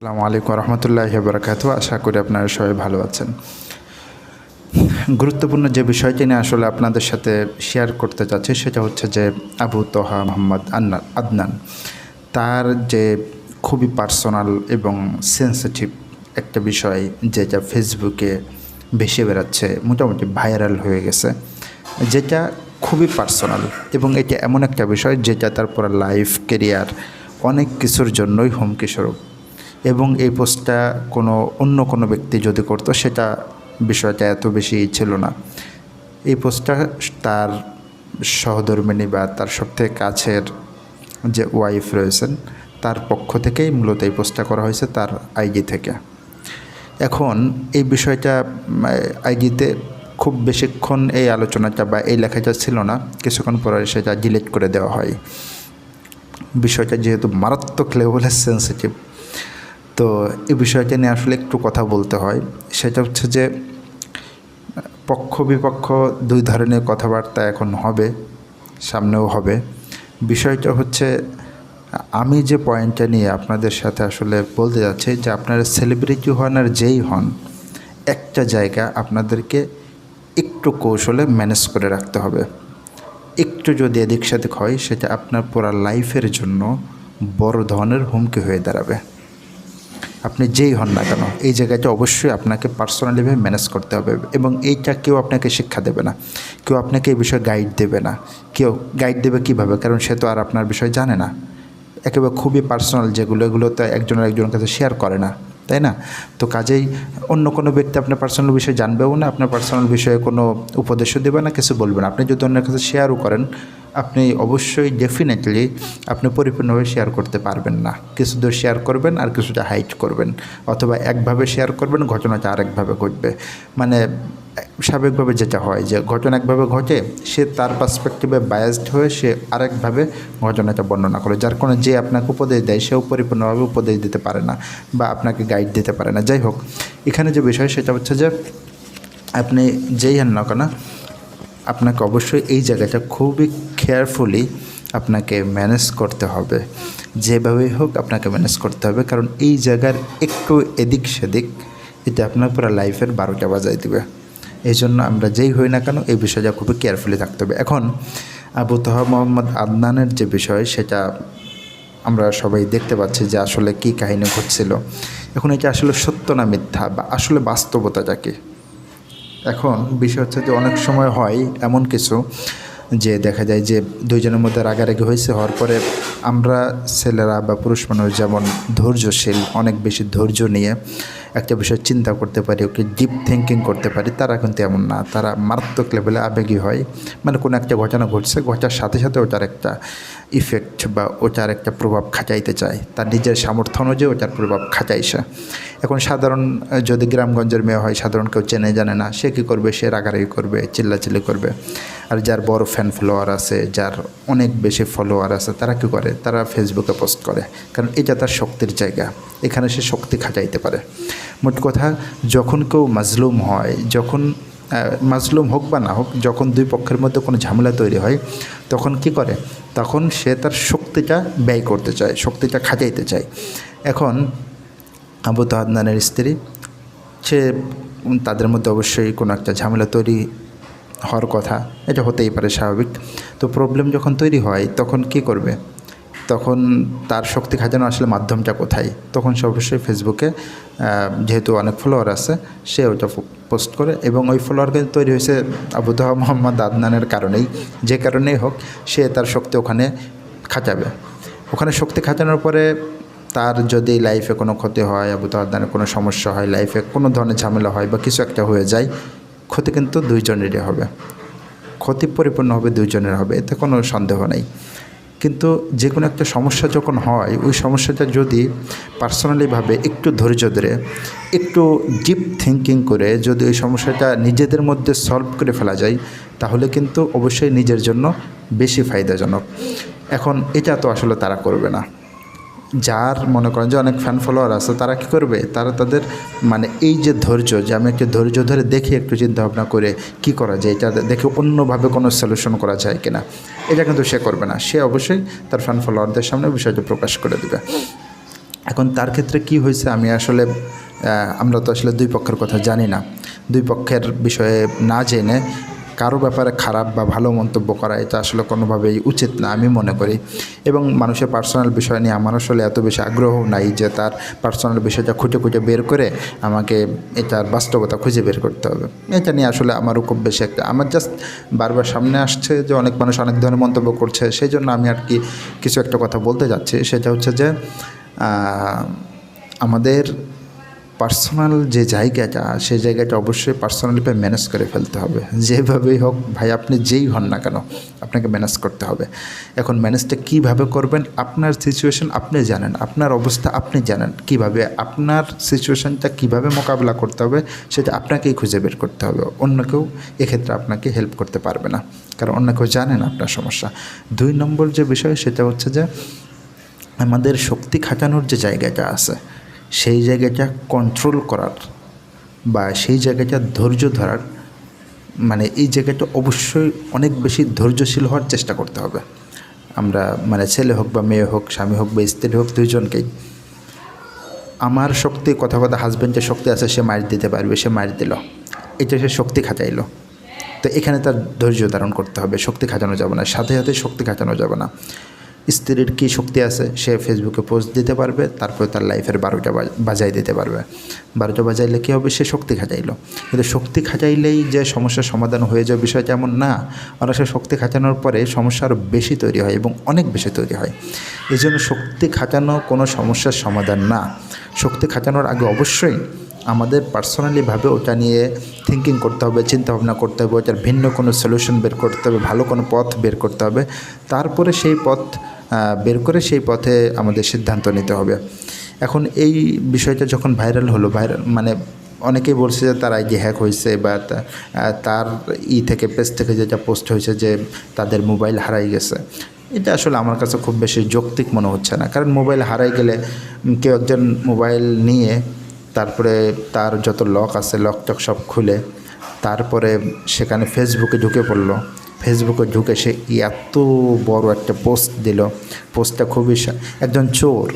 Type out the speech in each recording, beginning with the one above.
আসসালামু আলাইকুম রহমতুল্লাহ বরকাত আশা করি আপনারা সবাই ভালো আছেন। গুরুত্বপূর্ণ যে বিষয়টি নিয়ে আসলে আপনাদের সাথে শেয়ার করতে চাচ্ছি সেটা হচ্ছে যে আবু তোহা মোহাম্মদ আন্না আদনান। তার যে খুবই পার্সোনাল এবং সেন্সিটিভ একটা বিষয়, যেটা ফেসবুকে ভেসে বেড়াচ্ছে, মোটামুটি ভাইরাল হয়ে গেছে, যেটা খুবই পার্সোনাল এবং এটা এমন একটা বিষয়, যেটা তার পুরো লাইফ কেরিয়ার অনেক কিছুর জন্যই হুমকি স্বরূপ। এবং এই পোস্টটা কোনো, অন্য কোনো ব্যক্তি যদি করতো, সেটা বিষয়টা এত বেশি ছিল না। এই পোস্টটা তার সহধর্মিণী বা তার সবথেকে কাছের যে ওয়াইফ রয়েছেন, তার পক্ষ থেকেই মূলত এই পোস্টটা করা হয়েছে তার আইজি থেকে। এখন এই বিষয়টা আইডিতে খুব বেশিক্ষণ এই আলোচনাটা বা এই লেখাটা ছিল না, কিছুক্ষণ পরে সেটা ডিলিট করে দেওয়া হয়। বিষয়টা যেহেতু মারাত্মক লেভেলের সেন্সিটিভ তো এই বিষয়টা নিয়ে আসলে একটু কথা বলতে হয়। সেটা হচ্ছে যে, পক্ষ বিপক্ষ দুই ধরনের কথাবার্তা এখন হবে, সামনেও হবে। বিষয়টা হচ্ছে, আমি যে পয়েন্টটা নিয়ে আপনাদের সাথে আসলে বলতে যাচ্ছি যে, আপনারা সেলিব্রিটি হন আর যেই হন, একটা জায়গা আপনাদেরকে একটু কৌশলে ম্যানেজ করে রাখতে হবে। একটু যদি এদিক সেদিক হয়, সেটা আপনার পুরা লাইফের জন্য বড় ধরনের হুমকি হয়ে দাঁড়াবে। আপনি যেই হন না কেন, এই জায়গাটা অবশ্যই আপনাকে পার্সোনালিভাবে ম্যানেজ করতে হবে এবং এইটা কেউ আপনাকে শিক্ষা দেবে না। কেউ আপনাকে এই বিষয়ে গাইড দেবে না। কেউ গাইড দেবে কীভাবে? কারণ সে তো আর আপনার বিষয় জানে না। একেবারে খুবই পার্সোনাল যেগুলো, এগুলো তো একজনের একজনের কাছে শেয়ার করে না, তাই না? তো কাজেই অন্য কোনো ব্যক্তি আপনার পার্সোনাল বিষয়ে জানবেও না, আপনার পার্সোনাল বিষয়ে কোনো উপদেশও দেবে না, কিছু বলবে না। আপনি যদি অন্যের কাছে শেয়ারও করেন আপনি অবশ্যই ডেফিনেটলি আপনি পরিপূর্ণভাবে শেয়ার করতে পারবেন না। কিছু দূর শেয়ার করবেন আর কিছুটা হাইট করবেন। অথবা একভাবে শেয়ার করবেন, ঘটনাটা আরেকভাবে ঘটবে। মানে স্বাভাবিকভাবে যেটা হয় যে ঘটনা একভাবে ঘটে, সে তার পার্সপেক্টিভে বায়াসড হয়ে সে আরেকভাবে ঘটনাটা বর্ণনা করে। যার কোনো যে আপনাকে উপদেশ দেয়, সেও পরিপূর্ণভাবে উপদেশ দিতে পারে না বা আপনাকে গাইড দিতে পারে না। যাই হোক, এখানে যে বিষয় সেটা হচ্ছে যে, আপনি যেই হন না কেন আপনাকে অবশ্যই এই জায়গাটা খুবই কেয়ারফুলি আপনাকে ম্যানেজ করতে হবে। যেভাবেই হোক আপনাকে ম্যানেজ করতে হবে, কারণ এই জায়গার একটু এদিক সেদিক এটা আপনার পুরো লাইফের বারোটা বাজাই দেবে। এই জন্য আমরা যেই হই না কেন এই বিষয়টা খুবই কেয়ারফুলি থাকতে হবে। এখন আবু তহা মোহাম্মদ আদনানের যে বিষয়, সেটা আমরা সবাই দেখতে পাচ্ছি যে আসলে কী কাহিনী ঘটছিল। এখন এটা আসলে সত্য না মিথ্যা বা আসলে বাস্তবতাটা কী? এখন বিষয় হচ্ছে যে অনেক সময় হয় এমন কিছু যে দেখা যায় যে দুইজনের মধ্যে রাগারাগি হয়েছে, হওয়ার পরে আমরা ছেলেরা বা পুরুষ মানুষ যেমন ধৈর্যশীল, অনেক বেশি ধৈর্য নিয়ে একটা বিষয় চিন্তা করতে পারি, ওকে ডিপ থিঙ্কিং করতে পারি, তারা কিন্তু এমন না। তারা মারাত্মক লেভেলে আবেগী হয়। মানে কোনো একটা ঘটনা ঘটছে, ঘটার সাথে সাথে ওটার একটা ইফেক্ট বা ওটার একটা প্রভাব খাটাইতে চায়। তার নিজের সামর্থ্য অনুযায়ী ওটার প্রভাব খাটাইছে এখন সাধারণ যদি গ্রামগঞ্জের মেয়ে হয়, সাধারণ কেউ চেনে জানে না, সে কী করবে? সে রাগারাগি করবে, চিল্লাচিল্লি করবে। আর যার বড় ফ্যান ফলোয়ার আছে, যার অনেক বেশি ফলোয়ার আছে, তারা কী করে? তারা ফেসবুকে পোস্ট করে। কারণ এটা তার শক্তির জায়গা। এখানে সে শক্তি খাটাইতে পারে। মোট কথা, যখন কেউ মাজলুম হয়, যখন মাজলুম হোক বা না হোক, যখন দুই পক্ষের মধ্যে কোনো ঝামেলা তৈরি হয়, তখন কি করে? তখন সে তার শক্তিটা ব্যয় করতে চায়, শক্তিটা খাটাইতে চায়। এখন আবু তাহাদনানের স্ত্রী, সে তাদের মধ্যে অবশ্যই কোনো একটা ঝামেলা তৈরি হওয়ার কথা, এটা হতেই পারে স্বাভাবিক। তো প্রবলেম যখন তৈরি হয়, তখন কি করবে? তখন তার শক্তি খাজানো আসলে মাধ্যমটা কোথায়। তখন সে অবশ্যই ফেসবুকে যেহেতু অনেক ফলোয়ার আছে, সে ওটা পোস্ট করে এবং ওই ফলোয়ার কিন্তু তৈরি হয়েছে আবুদাহ মোহাম্মদ আদনানের কারণেই। যে কারণেই হোক, সে তার শক্তি ওখানে খাটাবে ওখানে শক্তি খাটানোর পরে তার যদি লাইফে কোনো ক্ষতি হয়, আবু তাহাদানের কোনো সমস্যা হয় লাইফে কোনো ধরনের ঝামেলা হয় বা কিছু একটা হয়ে যায়, ক্ষতি কিন্তু দুইজনেরই হবে। ক্ষতি পরিপূর্ণ হবে দুইজনের হবে, এতে কোনো সন্দেহ নেই। কিন্তু যে কোনো একটা সমস্যা যখন হয়, ওই সমস্যাটা যদি পার্সোনালিভাবে একটু ধৈর্য ধরে, একটু ডিপ থিঙ্কিং করে যদি ওই সমস্যাটা নিজেদের মধ্যে সলভ করে ফেলা যায়, তাহলে কিন্তু অবশ্যই নিজের জন্য বেশি ফায়দাজনক। এখন এটা তো আসলে তারা করবে না। যার মনে করেন যে অনেক ফ্যান ফলোয়ার আছে, তারা কী করবে? তারা তাদের মানে এই যে ধৈর্য যে আমি একটু ধৈর্য ধরে দেখে, একটু চিন্তা ভাবনা করে কি করা যায়, এটা দেখে অন্যভাবে কোনো সলিউশন করা যায় কিনা, এটা কিন্তু সে করবে না। সে অবশ্যই তার ফ্যান ফলোয়ারদের সামনে বিষয়টা প্রকাশ করে দেবে। এখন তার ক্ষেত্রে কি হয়েছে, আমি আসলে আমরা তো আসলে দুই পক্ষের কথা জানি না। দুই পক্ষের বিষয়ে না জেনে কারও ব্যাপারে খারাপ বা ভালো মন্তব্য করা এটা আসলে কোনোভাবেই উচিত না, আমি মনে করি। এবং মানুষের পার্সোনাল বিষয় নিয়ে আমার আসলে এত বেশি আগ্রহ নাই যে তার পার্সোনাল বিষয়টা খুঁটে খুঁটে বের করে আমাকে এটার বাস্তবতা খুঁজে বের করতে হবে। এটা নিয়ে আসলে আমারও খুব বেশি একটা, আমার জাস্ট বারবার সামনে আসছে যে অনেক মানুষ অনেক ধরনের মন্তব্য করছে সেই জন্য আমি আর কি কিছু একটা কথা বলতে যাচ্ছি। সেটা হচ্ছে যে আমাদের পার্সোনাল যে জায়গাটা, সেই জায়গাটা অবশ্যই পার্সোনালিভাবে ম্যানেজ করে ফেলতে হবে। যেভাবেই হোক, ভাই আপনি যেই হন না কেন, আপনাকে ম্যানেজ করতে হবে। এখন ম্যানেজটা কীভাবে করবেন, আপনার সিচুয়েশন আপনি জানেন, আপনার অবস্থা আপনি জানেন। কীভাবে আপনার সিচুয়েশনটা কীভাবে মোকাবিলা করতে হবে, সেটা আপনাকেই খুঁজে বের করতে হবে। অন্য কেউ এক্ষেত্রে আপনাকে হেল্প করতে পারবে না, কারণ অন্য কেউ জানে না আপনার সমস্যা। দুই নম্বর যে বিষয়, সেটা হচ্ছে যে আমাদের শক্তি খাটানোর যে জায়গাটা আছে সেই জায়গাটা কন্ট্রোল করার বা সেই জায়গাটা ধৈর্য ধরার মানে এই জায়গাটা অবশ্যই অনেক বেশি ধৈর্যশীল হওয়ার চেষ্টা করতে হবে। আমরা মানে ছেলে হোক বা মেয়ে হোক, স্বামী হোক বা স্ত্রী হোক, দুইজনকেই। আমার শক্তি, কথা কথা হাজব্যান্ডের শক্তি আছে, সে মার দিতে পারবে, সে মার দিল। এটা সে শক্তি খাটাইলো। তো এখানে তার ধৈর্য ধারণ করতে হবে, শক্তি খাটানো যাবে না, সাথে সাথে শক্তি খাটানো যাবে না। স্ত্রীর কী শক্তি আছে সে ফেসবুকে পোস্ট দিতে পারবে, তারপরে তার লাইফের বারোটা বাজ- বাজাই দিতে পারবে। বারোটা বাজাইলে কী হবে? সে শক্তি খাটাইলো কিন্তু শক্তি খাটাইলেই যে সমস্যার সমাধান হয়ে যাবে বিষয়টা এমন না অনেক শক্তি খাটানোর পরে সমস্যা আরও বেশি তৈরি হয় এবং অনেক বেশি তৈরি হয়। এই জন্য শক্তি খাটানো কোনো সমস্যার সমাধান না। শক্তি খাটানোর আগে অবশ্যই আমাদের পার্সোনালিভাবে ওটা নিয়ে থিঙ্কিং করতে হবে, চিন্তাভাবনা করতে হবে, ওটার ভিন্ন কোনো সলিউশন বের করতে হবে, ভালো কোনো পথ বের করতে হবে। তারপরে সেই পথ বের করে সেই পথে আমাদের সিদ্ধান্ত নিতে হবে। এখন এই বিষয়টা যখন ভাইরাল হলো ভাইরাল মানে অনেকেই বলছে যে তার আইডি হ্যাক হয়েছে বা তার ই থেকে পেজ থেকে যেটা পোস্ট হয়েছে যে তাদের মোবাইল হারাই গেছে। এটা আসলে আমার কাছে খুব বেশি যৌক্তিক মনে হচ্ছে না। কারণ মোবাইল হারাই গেলে কেউ একজন মোবাইল নিয়ে তারপরে তার যত লক আছে লক টক সব খুলে তারপরে সেখানে ফেসবুকে ঢুকে পড়ল। ফেসবুকে ঢুকে সে এত বড় একটা পোস্ট দিল। পোস্টটা খুবই একজন চোর।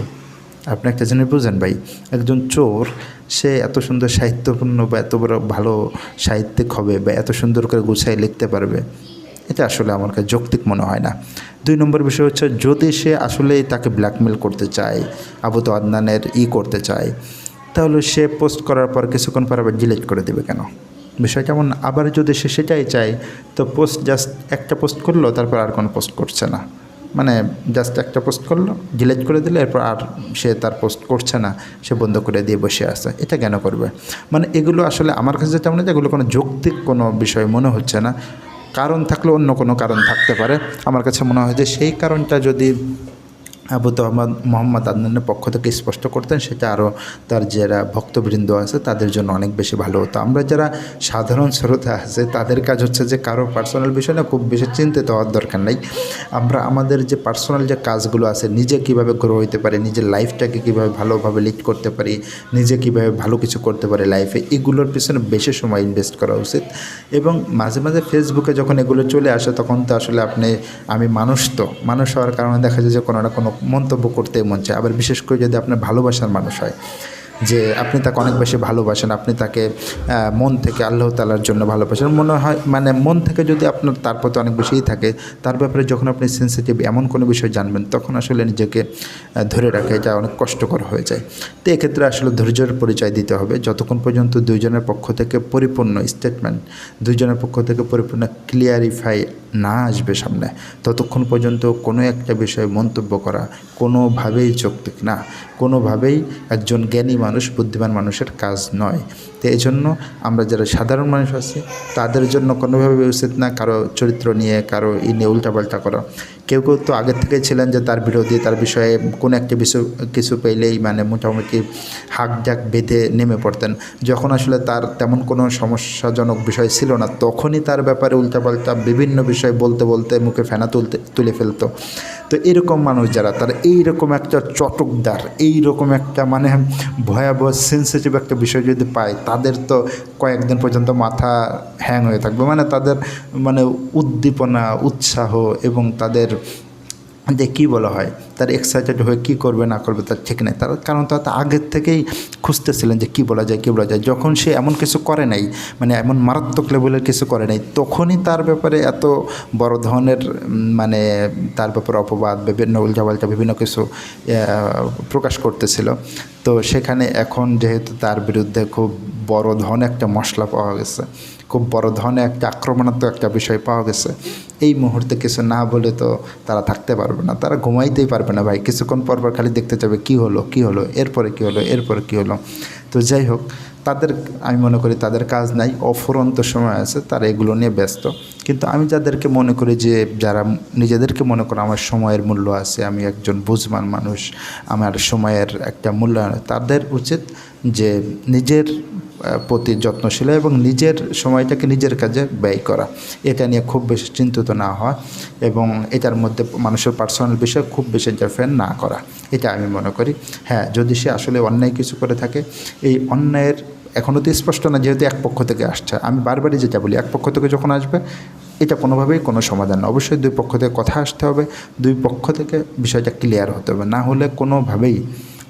আপনি একটা জিনিস বুঝেন ভাই, একজন চোর, সে এত সুন্দর সাহিত্যপূর্ণ বা এত বড় ভালো সাহিত্যিক হবে বা এত সুন্দর করে গুছাই লিখতে পারবে, এটা আসলে আমার কাছে যৌক্তিক মনে হয় না। দুই নম্বর বিষয় হচ্ছে, যদি সে আসলেই তাকে ব্ল্যাকমেল করতে চায়, আবু তো আদনানের ই করতে চায় তাহলে সে পোস্ট করার পর কিছুক্ষণ পর আবার ডিলিট করে দেবে কেন? বিষয় এমন না। আবার যদি সে সেটাই চায়, তো পোস্ট জাস্ট একটা পোস্ট করল, তারপর আর কোনো পোস্ট করছে না। মানে জাস্ট একটা পোস্ট করল ডিলিট করে দিলে, এরপর আর সে তার পোস্ট করছে না। সে বন্ধ করে দিয়ে বসে আছে। এটা কেন করবে? মানে এগুলো আসলে আমার কাছে যেটা মনে হয় এগুলো কোনো যৌক্তিক কোনো বিষয় মনে হচ্ছে না। কারণ থাকলে অন্য কোনো কারণ থাকতে পারে। আমার কাছে মনে হয় যে সেই কারণটা যদি আবু তহমদ মোহাম্মদ আদনানের পক্ষ থেকে স্পষ্ট করতেন, সেটা আরও তার যারা ভক্তবৃন্দ আছে তাদের জন্য অনেক বেশি ভালো হতো। আমরা যারা সাধারণ শ্রোতা আছে, তাদের কাজ হচ্ছে যে কারও পার্সোনাল বিষয় না খুব বেশি চিন্তিত হওয়ার দরকার নেই। আমরা আমাদের যে পার্সোনাল যে কাজগুলো আছে, নিজে কীভাবে গ্রো হইতে পারি, নিজের লাইফটাকে কীভাবে ভালোভাবে লিড করতে পারি, নিজে কীভাবে ভালো কিছু করতে পারি লাইফে এগুলোর পিছনে বেশি সময় ইনভেস্ট করা উচিত। এবং মাঝে মাঝে ফেসবুকে যখন এগুলো চলে আসে, তখন তো আসলে আপনি, আমি মানুষ তো। মানুষ হওয়ার কারণে দেখা যায় যে কোনো না কোনো মন্তব্য করতে মন চায়। আবার বিশেষ করে যদি আপনার ভালোবাসার মানুষ হয়। যে আপনি তাকে অনেক বেশি ভালোবাসেন, আপনি তাকে মন থেকে আল্লাহ তালার জন্য ভালোবাসেন। মনে হয় মানে মন থেকে যদি আপনার তার প্রতি অনেক বেশিই থাকে, তার ব্যাপারে যখন আপনি সেন্সিটিভ এমন কোনো বিষয় জানবেন, তখন আসলে নিজেকে ধরে রাখা এটা অনেক কষ্টকর হয়ে যায়। তো এক্ষেত্রে আসলে ধৈর্যের পরিচয় দিতে হবে। যতক্ষণ পর্যন্ত দুইজনের পক্ষ থেকে পরিপূর্ণ স্টেটমেন্ট দুইজনের পক্ষ থেকে পরিপূর্ণ ক্লিয়ারিফাই না আসবে সামনে, ততক্ষণ পর্যন্ত কোনো একটা বিষয়ে মন্তব্য করা কোনোভাবেই যৌক্তিক না। কোনোভাবেই একজন জ্ঞানী মানুষ বুদ্ধিমান মানুষের কাজ নয়। তো এই জন্য আমরা যারা সাধারণ মানুষ আছি, তাদের জন্য কোনোভাবে উচিত না কারও চরিত্র নিয়ে, কারও ই নিয়ে উল্টাপাল্টা করা। কেউ কেউ তো আগের থেকেই ছিলেন যে তার বিরোধী, তার বিষয়ে কোনো একটা বিষয় কিছু পেলেই মানে মোটামুটি হাক ডাক বেঁধে নেমে পড়তেন। যখন আসলে তার তেমন কোনো সমস্যাজনক বিষয় ছিল না, তখনই তার ব্যাপারে উল্টাপাল্টা বিভিন্ন বিষয় বলতে বলতে মুখে ফেনা তুলতে, তুলে ফেলতো। তো এরকম মানুষ যারা, তারা এইরকম একটা চটকদার, এইরকম একটা মানে ভয়াবহ সেন্সিটিভ একটা বিষয় যদি পায়, তাদের তো কয়েকদিন পর্যন্ত মাথা হ্যাং হয়ে থাকবে। মানে তাদের মানে উদ্দীপনা, উৎসাহ এবং তাদের যে কী বলা হয়, তার এক্সাইটেড হয়ে কী করবে, না করবে তার ঠিক নেই। তার কারণ তার আগের থেকেই খুঁজতেছিলেন যে কী বলা যায়, কী বলা যায়। যখন সে এমন কিছু করে নাই মানে এমন মারাত্মক লেভেলের কিছু করে নাই, তখনই তার ব্যাপারে এত বড় ধরনের মানে তার ব্যাপারে অপবাদ বিভিন্ন উল্টাপাল্টা বিভিন্ন কিছু প্রকাশ করতেছিল। তো সেখানে এখন যেহেতু তার বিরুদ্ধে খুব বড় ধরনের একটা মশলা পাওয়া গেছে, খুব বড় ধরনের একটা আক্রমণাত্মক একটা বিষয় পাওয়া গেছে এই মুহূর্তে কিছু না বলে তো তারা থাকতে পারবে না, তারা ঘুমাইতেই পারবে না ভাই। কিছুক্ষণ পর পর খালি দেখতে যাবে কি হলো কি হলো, এরপরে কি হলো, এরপরে কি হলো। তো যাই হোক, তাদের, আমি মনে করি তাদের কাজ নাই, অফুরন্ত সময় আছে, তারা এগুলো নিয়ে ব্যস্ত। কিন্তু আমি যাদেরকে মনে করি যে, যারা নিজেদেরকে মনে করে আমার সময়ের মূল্য আছে, আমি একজন বুঝমান মানুষ, আমার সময়ের একটা মূল্যায়ন, তাদের উচিত যে নিজের প্রতি যত্নশীল এবং নিজের সময়টাকে নিজের কাজে ব্যয় করা। এটা নিয়ে খুব বেশি চিন্তিত না হওয়া এবং এটার মধ্যে মানুষের পার্সোনাল বিষয়ে খুব বেশি ইন্টারফেয়ার না করা। এটা আমি মনে করি। হ্যাঁ যদি সে আসলে অন্যায় কিছু করে থাকে, এই অন্যায়ের এখনও তো স্পষ্ট না, যেহেতু এক পক্ষ থেকে আসছে। আমি বারবারই যেটা বলি, এক পক্ষ থেকে যখন আসবে, এটা কোনোভাবেই কোনো সমাধান না। অবশ্যই দুই পক্ষ থেকে কথা আসতে হবে, দুই পক্ষ থেকে বিষয়টা ক্লিয়ার হতে হবে। না হলে কোনোভাবেই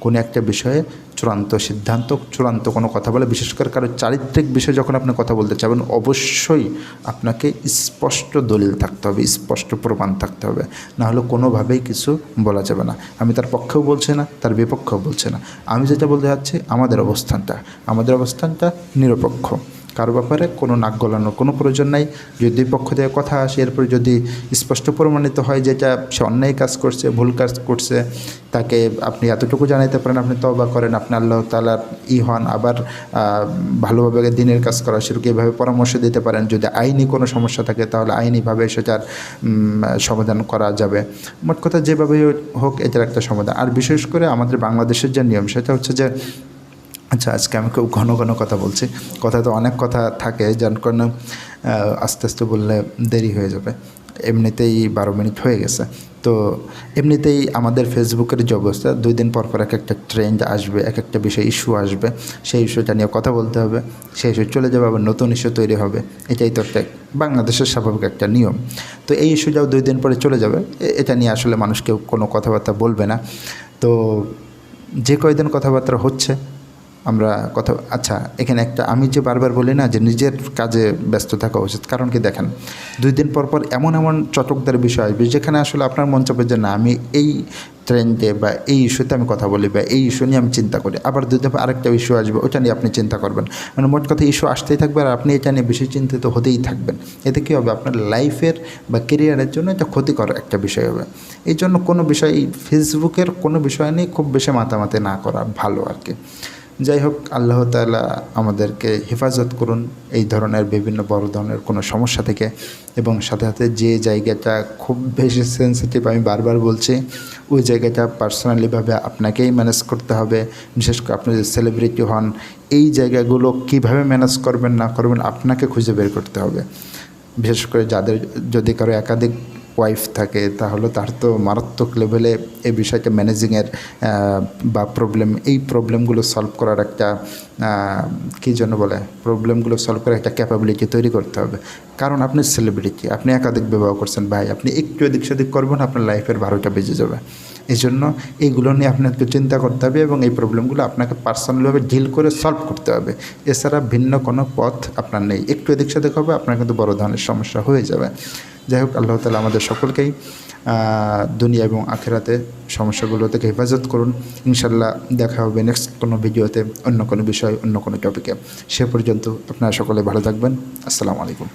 কোনো একটা বিষয়ে চূড়ান্ত সিদ্ধান্ত, চূড়ান্ত কোনো কথা বলে। বিশেষ করে কারও চারিত্রিক বিষয়ে যখন আপনি কথা বলতে চাবেন, অবশ্যই আপনাকে স্পষ্ট দলিল থাকতে হবে, স্পষ্ট প্রমাণ থাকতে হবে। না হলে কোনোভাবেই কিছু বলা যাবে না। আমি তার পক্ষেও বলছি না, তার বিপক্ষেও বলছি না। আমি যেটা বলতে চাচ্ছি আমাদের অবস্থানটা। আমাদের অবস্থানটা নিরপেক্ষ। কারও ব্যাপারে কোনো নাক গলানোর কোনো প্রয়োজন নাই। যদি দুই পক্ষ থেকে কথা আসে, এরপরে যদি স্পষ্ট প্রমাণিত হয় যেটা সে অন্যায় কাজ করছে, ভুল কাজ করছে, তাকে আপনি এতটুকু জানাইতে পারেন, আপনি তবা করেন, আপনি আল্লাহ তালার ই হন, আবার ভালোভাবে দিনের কাজ করা সেরকম এভাবে পরামর্শ দিতে পারেন। যদি আইনি কোনো সমস্যা থাকে, তাহলে আইনিভাবে সেটার সমাধান করা যাবে। মোট কথা যেভাবে হোক, এটার একটা সমাধান। আর বিশেষ করে আমাদের বাংলাদেশের যে নিয়ম, সেটা হচ্ছে যে আচ্ছা আজকে আমি খুব ঘন ঘন কথা বলছি। কথা তো অনেক কথা থাকে, যার কারণে আস্তে আস্তে বললে দেরি হয়ে যাবে। এমনিতেই বারো মিনিট হয়ে গেছে। তো এমনিতেই আমাদের ফেসবুকের যে অবস্থা, দুই দিন পর পর এক একটা ট্রেন্ড আসবে, এক একটা বিষয় ইস্যু আসবে। সেই ইস্যুটা নিয়ে কথা বলতে হবে। সেই ইস্যু চলে যাবে, আবার নতুন ইস্যু তৈরি হবে। এটাই তো একটা বাংলাদেশের স্বাভাবিক একটা নিয়ম। তো এই ইস্যুটাও দুই দিন পরে চলে যাবে। এটা নিয়ে আসলে মানুষ কেউ কোনো কথাবার্তা বলবে না। তো যে কয়দিন কথাবার্তা হচ্ছে আমরা কথা আচ্ছা এখানে একটা, আমি যে বারবার বলি না যে নিজের কাজে ব্যস্ত থাকা উচিত, কারণ কি দেখেন, দুই দিন পর পর এমন এমন চটকদার বিষয় আসবে, যেখানে আসলে আপনার মন চাপে যে না, আমি এই ট্রেন্ডে বা এই ইস্যুতে আমি কথা বলি বা এই ইস্যু নিয়ে আমি চিন্তা করি, আবার দুই পর আরেকটা ইস্যু আসবে ওটা নিয়ে আপনি চিন্তা করবেন। মানে মোট কথা ইস্যু আসতেই থাকবে আর আপনি এটা নিয়ে বেশি চিন্তিত হতেই থাকবেন। এতে কী হবে? আপনার লাইফের বা কেরিয়ারের জন্য এটা ক্ষতিকর একটা বিষয় হবে। এই জন্য কোনো বিষয় ফেসবুকের কোনো বিষয় নিয়ে খুব বেশি মাতামাতি না করা ভালো আর কি। যাই হোক আল্লাহ তাআলা আমাদেরকে হেফাজত করুন এই ধরনের বিভিন্ন বড় ধরনের কোনো সমস্যা থেকে। এবং সাথে সাথে যে জায়গাটা খুব বেশি সেন্সিটিভ আমি বারবার বলছি, ওই জায়গাটা পার্সোনালিভাবে আপনাকেই ম্যানেজ করতে হবে। বিশেষ করে আপনি যদি সেলিব্রিটি হন, এই জায়গাগুলো কীভাবে ম্যানেজ করবেন, না করবেন আপনাকে খুঁজে বের করতে হবে। বিশেষ করে যাদের যদি কারও একাধিক ওয়াইফ থাকে, তাহলে তার তো মারাত্মক লেভেলে এই বিষয়টা ম্যানেজিংয়ের বা প্রবলেম এই প্রবলেমগুলো সলভ করার একটা কী জন্য বলে প্রবলেমগুলো সলভ করার একটা ক্যাপাবিলিটি তৈরি করতে হবে। কারণ আপনি সেলিব্রিটি আপনি একাধিক ব্যবহার করছেন, ভাই, আপনি একটু এদিক সেদিক করবেন, আপনার লাইফের বারোটা বেজে যাবে। এই জন্য এইগুলো নিয়ে আপনাকে চিন্তা করতে হবে এবং এই প্রবলেমগুলো আপনাকে পার্সোনালভাবে ডিল করে সলভ করতে হবে। এছাড়া ভিন্ন কোনো পথ আপনার নেই। একটু এদিক সেদিক হবে, আপনার কিন্তু বড় ধরনের সমস্যা হয়ে যাবে। যাই হোক, আল্লাহ তালা আমাদের সকলকেই দুনিয়া এবং আখেরাতে সমস্যাগুলো থেকে হেফাজত করুন। ইনশাল্লাহ দেখা হবে নেক্সট কোনো ভিডিওতে, অন্য কোনো বিষয়, অন্য কোনো টপিকে সে পর্যন্ত আপনারা সকলে ভালো থাকবেন। আসসালামু আলাইকুম।